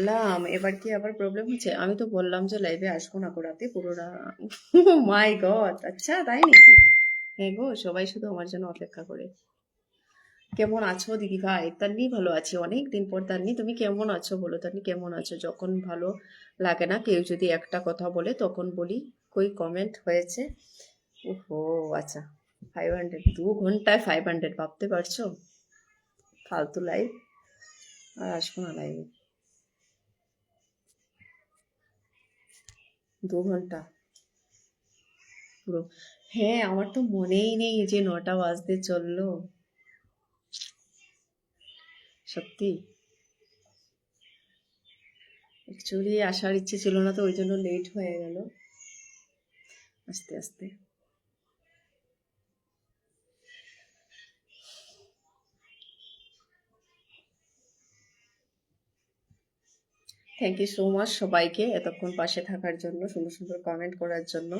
বললাম, এবার কি আবার প্রবলেম হচ্ছে? আমি তো বললাম যে লাইভে আসব না করাতে পুরোটা মাই গড আচ্ছা তাই নাকি? হ্যাঁ গো, সবাই শুধু আমার জন্য অপেক্ষা করে। কেমন আছো দিদি ভাই? তান্নি ভালো আছি অনেক দিন পর। তান্নি, তুমি কেমন আছো বলো? তান্নি, কেমন আছো? যখন ভালো লাগে না, কেউ যদি একটা কথা বলে, তখন বলি, কই কমেন্ট হয়েছে? ওহো আচ্ছা ফাইভ হান্ড্রেড দু ঘন্টায় ফাইভ হান্ড্রেড ভাবতে পারছ? ফালতু লাইভ আর আসব না লাইভে দু ঘণ্টা। পুরো হ্যাঁ আমার তো মনেই নেই যে নটা বাজতে চলল। সত্যি? অ্যাকচুয়ালি আসার ইচ্ছে ছিল না তো, ওই জন্য লেট হয়ে গেল। আস্তে আস্তে। থ্যাংক ইউ সো মাচ সবাইকে এতক্ষণ পাশে থাকার জন্য, সুন্দর সুন্দর কমেন্ট করার জন্য।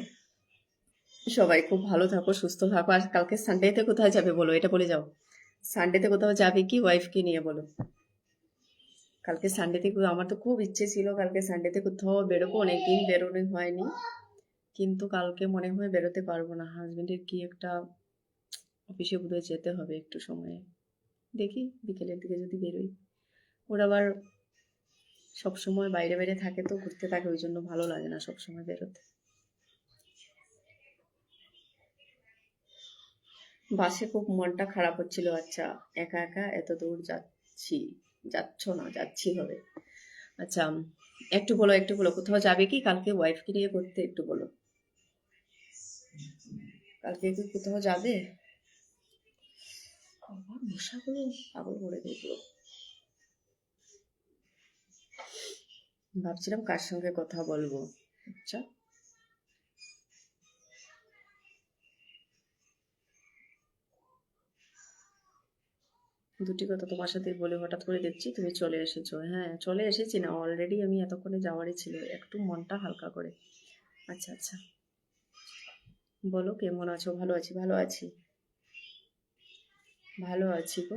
সবাই খুব ভালো থাকো, সুস্থ থাকো। আর কালকে সানডেতে কোথায় যাবে বলো? এটা বলে যাও। সানডেতে কোথাও যাবে কি ওয়াইফকে নিয়ে বলো? কালকে সানডেতে আমার তো খুব ইচ্ছে ছিল কালকে সানডেতে কোথাও বেরোবো। অনেকদিন বেরোনো হয়নি। কিন্তু কালকে মনে হয় বেরোতে পারব না। হাজবেন্ডের কি একটা অফিসে বোধহয় যেতে হবে একটু সময়ে। দেখি বিকেলের দিকে যদি বেরোই। ওর আবার সবসময় বাইরে বাইরে থাকে তো, ঘুরতে থাকে, ওই জন্য ভালো লাগে না সবসময় বেরোতে। বাসে খুব মনটা খারাপ হচ্ছিল আচ্ছা একা একা এত দূর যাচ্ছি, যাচ্ছ না, যাচ্ছি হবে। আচ্ছা একটু বলো একটু বলো, কোথাও যাবে কি কালকে ওয়াইফকে নিয়ে করতে একটু বলো। কালকে কি কোথাও যাবে? মশাগুলো পাগল করে দেখল ভাবছিলাম কার সঙ্গে কথা বলব। আচ্ছা। দুটি কথা তোমার সাথে বলে হঠাৎ করে দেখছি তুমি চলে এসেছ। হ্যাঁ চলে এসেছি না অলরেডি আমি এতক্ষণে যাওয়ারই ছিল একটু মনটা হালকা করে। আচ্ছা আচ্ছা। বলো কেমন আছো? ভালো আছি ভালো আছি। ভালো আছি গো।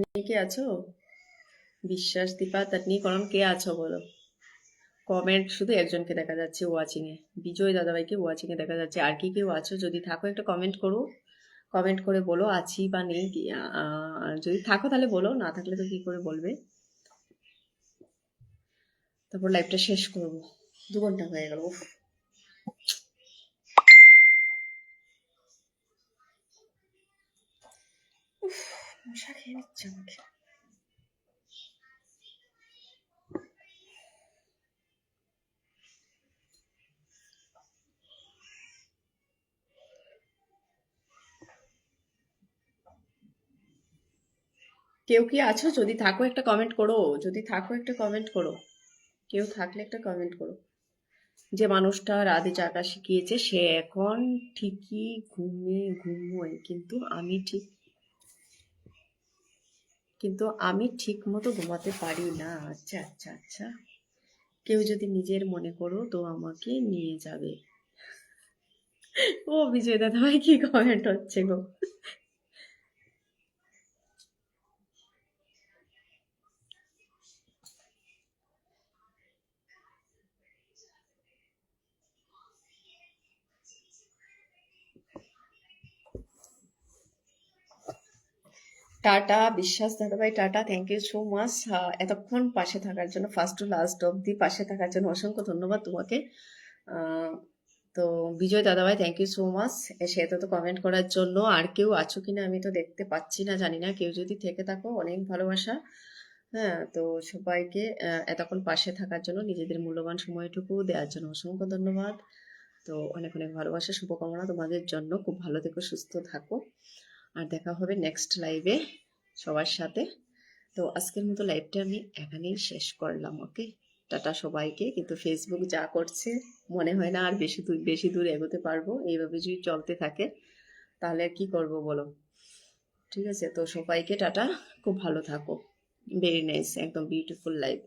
তান্নি কে আছো? বিশ্বাস দীপা তান্নি করণ কে আছো বলো? কমেন্ট শুধু একজনকে দেখা যাচ্ছে ওয়াচিং এ। বিজয় দাদাভাইকে ওয়াচিং এ দেখা যাচ্ছে। আর কি কেউ আছো? যদি থাকো একটা কমেন্ট করো। কমেন্ট করে বলো আছি বা নেই যদি থাকো তাহলে বলো না থাকলে তো কি করে বলবে? তারপর লাইভটা শেষ করব। দু ঘণ্টা হয়ে গেল উফ, মশা খেয়ে নিচ্ছে আমাকে। কেউ কি আছো? যদি থাকো একটা কমেন্ট করো। যদি থাকো একটা কমেন্ট করো। কেউ থাকলে একটা কমেন্ট করো। যে মানুষটা রাধে চাকা শিখিয়েছে, সে এখন ঠিকই ঘুমিয়ে ঘুমোয়। কিন্তু আমি ঠিক কিন্তু আমি ঠিক মতো ঘুমাতে পারি না। আচ্ছা আচ্ছা আচ্ছা। কেউ যদি নিজের মনে করো, তো আমাকে নিয়ে যাবে। ও, বিজয় দাদা ভাই কি কমেন্ট হচ্ছে গো? টাটা, বিশ্বাস দাদাভাই tata thank you so much এতক্ষণ পাশে থাকার জন্য ফার্স্ট টু লাস্ট অবধি পাশে থাকার জন্য অসংখ্য ধন্যবাদ তোমাকে। তো বিজয় দাদাভাই থ্যাংক ইউ সো মাচ এত তো কমেন্ট করার জন্য, আর কেউ আছো কিনা আমি তো দেখতে পাচ্ছি না, জানি না, কেউ যদি থেকে থাকো, অনেক ভালোবাসা। হ্যাঁ তো সবাইকে এতক্ষণ পাশে থাকার জন্য, নিজেদের মূল্যবান সময়টুকু দেওয়ার জন্য অসংখ্য ধন্যবাদ। তো অনেক অনেক ভালোবাসা, শুভকামনা তোমাদের জন্য। খুব ভালো থেকো, সুস্থ থাকো। আর দেখা হবে নেক্সট লাইভে সবার সাথে। তো আজকের মতো লাইভটা আমি এখানেই শেষ করলাম ওকে টাটা সবাইকে। কিন্তু ফেসবুক যা করছে, মনে হয় না আর বেশি দূর বেশি দূর এগোতে পারব। এইভাবে যদি চলতে থাকে, তাহলে আর কি করব বলো? ঠিক আছে, তো সবাইকে টাটা। খুব ভালো থাকো। ভেরি নাইস একদম বিউটিফুল লাইফ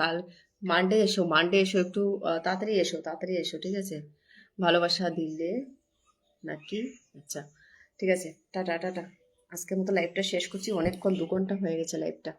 কাল মানডে এসো মানডে এসো একটু তাড়াতাড়ি এসো তাড়াতাড়ি এসো, ঠিক আছে? ভালোবাসা দিলে নাকি? আচ্ছা। ঠিক আছে, টাটা টাটা। আজকের মতো লাইভটা শেষ করছি, অনেকক্ষণ দু ঘণ্টা হয়ে গেছে লাইভটা